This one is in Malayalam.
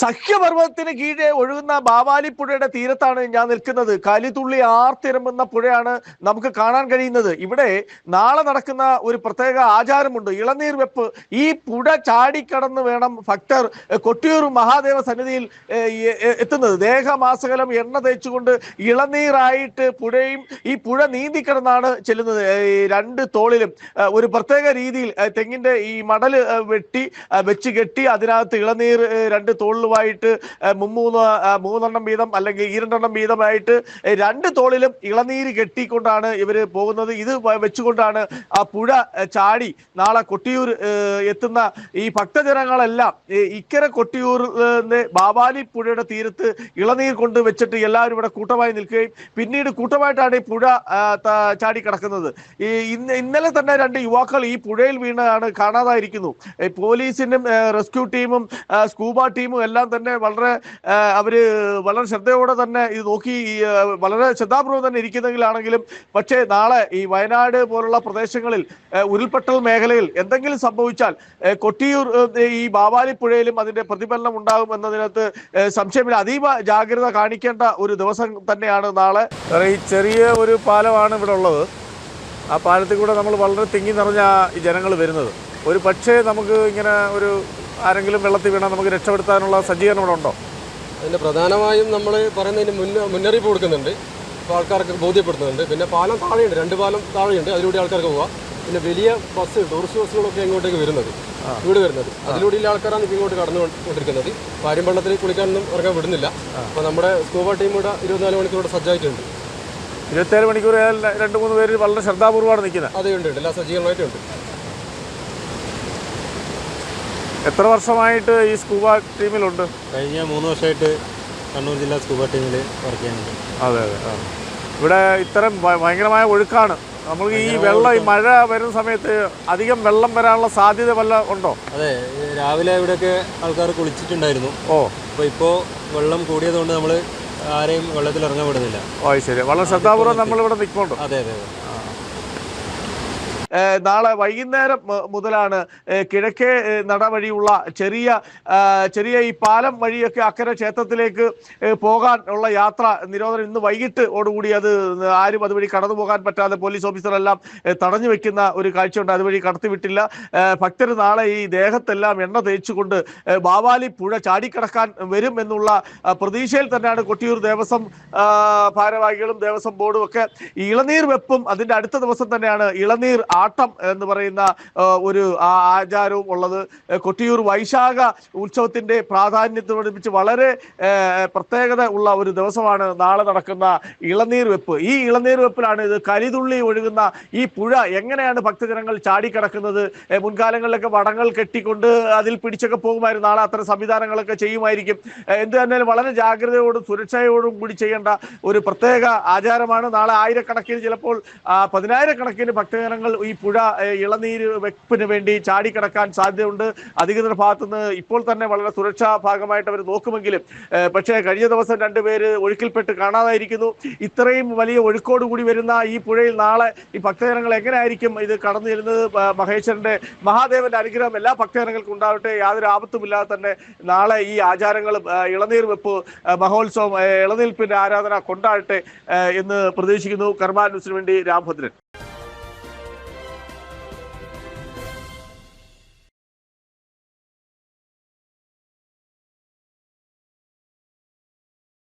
സഖ്യപർവതത്തിന് കീഴെ ഒഴുകുന്ന ബാവാലിപ്പുഴയുടെ തീരത്താണ് ഞാൻ നിൽക്കുന്നത്. കലിതുള്ളി ആർത്തിരമ്പുന്ന പുഴയാണ് നമുക്ക് കാണാൻ കഴിയുന്നത്. ഇവിടെ നാളെ നടക്കുന്ന ഒരു പ്രത്യേക ആചാരമുണ്ട്. ഇളനീർ വെപ്പ്. ഈ പുഴ ചാടിക്കടന്ന് വേണം ഭക്തർ കൊട്ടിയൂർ മഹാദേവ സന്നിധിയിൽ എത്തുന്നത്. ദേഹമാസകലം എണ്ണ തേച്ചുകൊണ്ട് ഇളനീറായിട്ട് പുഴയും ഈ പുഴ നീന്തിക്കിടന്നാണ് ചെല്ലുന്നത്. രണ്ട് തോളിലും ഒരു പ്രത്യേക രീതിയിൽ തെങ്ങിന്റെ ഈ മടൽ വെട്ടി വെച്ച് കെട്ടി അതിനകത്ത് ഇളനീർ രണ്ട് തോളിലുമായിട്ട് മുമ്മൂന്ന് എ, മൂന്നെണ്ണം വീതം അല്ലെങ്കിൽ ഈ രണ്ടെണ്ണം വീതമായിട്ട് രണ്ട് തോളിലും ഇളനീര് കെട്ടിക്കൊണ്ടാണ് ഇവർ പോകുന്നത്. ഇത് വെച്ചുകൊണ്ടാണ് ആ പുഴ ചാടി നാളെ കൊട്ടിയൂർ എത്തുന്ന ഈ ഭക്തജനങ്ങളെല്ലാം ഇക്കര ഇക്കരെ കൊട്ടിയൂർ ബാബാലി പുഴയുടെ തീരത്ത് ഇളനീർ കൊണ്ട് വെച്ചിട്ട് എല്ലാവരും ഇവിടെ കൂട്ടമായി നിൽക്കുകയും പിന്നീട് കൂട്ടമായിട്ടാണ് ഈ പുഴ ചാടി കിടക്കുന്നത്. ഈ ഇന്ന് ഇന്നലെ തന്നെ രണ്ട് യുവാക്കൾ ഈ പുഴയിൽ വീണാണ് കാണാതായിരിക്കുന്നു. പോലീസിനും റെസ്ക്യൂ ടീമും സ്കൂബ ടീമും എല്ലാം തന്നെ വളരെ അവർ വളരെ ശ്രദ്ധയോടെ തന്നെ ഇത് നോക്കി വളരെ ശ്രദ്ധാപൂർവം തന്നെ ഇരിക്കുന്നെങ്കിലാണെങ്കിലും പക്ഷേ നാളെ ഈ വയനാട് പോലുള്ള പ്രദേശങ്ങളിൽ ഉരുൾപൊട്ടൽ മേഖലയിൽ എന്തെങ്കിലും സംഭവിച്ചാൽ കൊട്ടിയൂർ ഈ ബാവാലി പുഴയിലും അതിന്റെ പ്രതിഫലനം ഉണ്ടാകും എന്നതിനകത്ത് സംശയമില്ല. അതീവ ജാഗ്രത കാണിക്കേണ്ട ഒരു ദിവസം തന്നെയാണ് നാളെ. ഈ ചെറിയ ഒരു പാലമാണ് ഇവിടെ ഉള്ളത്. ആ പാലത്തിൽ കൂടെ നമ്മൾ വളരെ തിങ്ങി നിറഞ്ഞ ജനങ്ങൾ വരുന്നത്. ഒരു പക്ഷേ നമുക്ക് ഇങ്ങനെ ഒരു ആരെങ്കിലും വെള്ളത്തിൽ വീണാൽ നമുക്ക് രക്ഷപ്പെടുത്താനുള്ള സജ്ജീകരണം ഇവിടെ ഉണ്ടോ? അതിന്റെ പ്രധാനമായും നമ്മൾ പറയുന്നതിന് മുന്ന മുന്നറിയിപ്പ് കൊടുക്കുന്നുണ്ട്. അപ്പോൾ ആൾക്കാർക്ക് ബോധ്യപ്പെടുത്തുന്നുണ്ട്. പിന്നെ പാലം താഴെയുണ്ട്. രണ്ട് പാലം താഴെയുണ്ട്. അതിലൂടെ ആൾക്കാർക്ക് പോവാം. പിന്നെ വലിയ ബസ് ടൂറിസ്റ്റ് ബസ്സുകളൊക്കെ ഇങ്ങോട്ടേക്ക് വരുന്നത്. ഇവിടെ വരുന്നത്. അതിലൂടെ ഈ ആൾക്കാരാണ് ഇപ്പോൾ ഇങ്ങോട്ട് കടന്നു കൊണ്ടിരിക്കുന്നത് പാര്യം വെള്ളത്തിൽ കുളിക്കാനൊന്നും ഇറങ്ങാൻ വിടുന്നില്ല. അപ്പോൾ നമ്മുടെ സ്കൂബ ടീം ഇവിടെ ഇരുപത്തിനാല് മണിക്കൂർ സജ്ജമായിട്ടുണ്ട് ഇരുപത്തേഴ് മണിക്കൂർ രണ്ട് മൂന്ന് പേര് വളരെ ശ്രദ്ധാപൂർവമാണ് നിൽക്കുന്നത്. അതെ ഉണ്ട് എല്ലാ സജ്ജീകരണമായിട്ടുണ്ട് എത്ര വർഷമായിട്ട് ഈ സ്കൂബ ടീമിലുണ്ട്? കഴിഞ്ഞ മൂന്ന് വർഷമായിട്ട് കണ്ണൂർ ജില്ലാ സ്കൂബ ടീമിൽ വർക്ക് ചെയ്യുന്നുണ്ട്. അതെ അതെ. ഇവിടെ ഇത്തരം ഭയങ്കരമായ ഒഴുക്കാണ്. നമ്മൾ ഈ വെള്ളം ഈ മഴ വരുന്ന സമയത്ത് അധികം വെള്ളം വരാനുള്ള സാധ്യത വല്ല ഉണ്ടോ? അതെ രാവിലെ ഇവിടെയൊക്കെ ആൾക്കാർ കുളിച്ചിട്ടുണ്ടായിരുന്നു. ഓ. അപ്പോൾ ഇപ്പോൾ വെള്ളം കൂടിയതുകൊണ്ട് നമ്മൾ ആരെയും വെള്ളത്തിൽ ഇറങ്ങാൻ വിടുന്നില്ല. ഓ ശരി. വളരെ ശ്രദ്ധാപൂർവം നമ്മളിവിടെ നിൽക്കുന്നുണ്ട് അതെ അതെ അതെ. നാളെ വൈകുന്നേരം മുതലാണ് കിഴക്കേ നട വഴിയുള്ള ചെറിയ ചെറിയ ഈ പാലം വഴിയൊക്കെ അക്കരെ ക്ഷേത്രത്തിലേക്ക് പോകാൻ ഉള്ള യാത്ര നിരോധനം ഇന്ന് വൈകിട്ട് ഓടുകൂടി അത് ആരും അതുവഴി കടന്നു പോകാൻ പറ്റാതെ പോലീസ് ഓഫീസറെല്ലാം തടഞ്ഞു വെക്കുന്ന ഒരു കാഴ്ചയുണ്ട്. അതുവഴി കടത്തിവിട്ടില്ല ഭക്തർ നാളെ ഈ ദേഹത്തെല്ലാം എണ്ണ തേച്ചുകൊണ്ട് ബാവാലി പുഴ ചാടിക്കടക്കാൻ വരും എന്നുള്ള ആ, പ്രതീക്ഷയിൽ തന്നെയാണ് കൊട്ടിയൂർ ദേവസ്വം ആ, ഭാരവാഹികളും ദേവസ്വം ബോർഡും ഒക്കെ ഇളനീർ വെപ്പും അതിന്റെ അടുത്ത ദിവസം തന്നെയാണ് ഇളനീർ ആട്ടം എന്ന് പറയുന്ന ഒരു ആചാരവും ഉള്ളത്. കൊട്ടിയൂർ വൈശാഖ ഉത്സവത്തിന്റെ പ്രാധാന്യത്തോടൊപ്പിച്ച് വളരെ പ്രത്യേകത ഉള്ള ഒരു ദിവസമാണ് നാളെ നടക്കുന്ന ഇളനീർ വെപ്പ്. ഈ ഇളനീർ വെപ്പിലാണ് ഇത് കരിതുള്ളി ഒഴുകുന്ന ഈ പുഴ എങ്ങനെയാണ് ഭക്തജനങ്ങൾ ചാടിക്കിടക്കുന്നത്? മുൻകാലങ്ങളിലൊക്കെ വടങ്ങൾ കെട്ടിക്കൊണ്ട് അതിൽ പിടിച്ചൊക്കെ പോകുമായിരുന്നു. നാളെ അത്തരം സംവിധാനങ്ങളൊക്കെ ചെയ്യുമായിരിക്കും. എന്ത് തന്നെയാലും വളരെ ജാഗ്രതയോടും സുരക്ഷയോടും കൂടി ചെയ്യേണ്ട ഒരു പ്രത്യേക ആചാരമാണ്. നാളെ ആയിരക്കണക്കിന് ചിലപ്പോൾ പതിനായിരക്കണക്കിന് ഭക്തജനങ്ങൾ ഈ പുഴ ഇളനീര് വെപ്പിന് വേണ്ടി ചാടിക്കിടക്കാൻ സാധ്യതയുണ്ട്. അധികൃതരുടെ ഭാഗത്തുനിന്ന് ഇപ്പോൾ തന്നെ വളരെ സുരക്ഷാ ഭാഗമായിട്ട് അവർ നോക്കുമെങ്കിലും പക്ഷേ കഴിഞ്ഞ ദിവസം രണ്ടുപേര് ഒഴുക്കിൽപ്പെട്ട് കാണാതായിരിക്കുന്നു. ഇത്രയും വലിയ ഒഴുക്കോട് കൂടി വരുന്ന ഈ പുഴയിൽ നാളെ ഈ ഭക്തജനങ്ങൾ എങ്ങനെയായിരിക്കും ഇത് കടന്നു ചെല്ലുന്നത്? മഹേശ്വരന്റെ മഹാദേവന്റെ അനുഗ്രഹം എല്ലാ ഭക്തജനങ്ങൾക്കും ഉണ്ടാവട്ടെ. യാതൊരു ആപത്തുമില്ലാതെ തന്നെ നാളെ ഈ ആചാരങ്ങളും ഇളനീർ വെപ്പ് മഹോത്സവം ഇളനീൽപ്പിന്റെ ആരാധന കൊണ്ടാടട്ടെ എന്ന് പ്രതീക്ഷിക്കുന്നു. കർമാനുസിന് വേണ്ടി രാംഭദ്രൻ.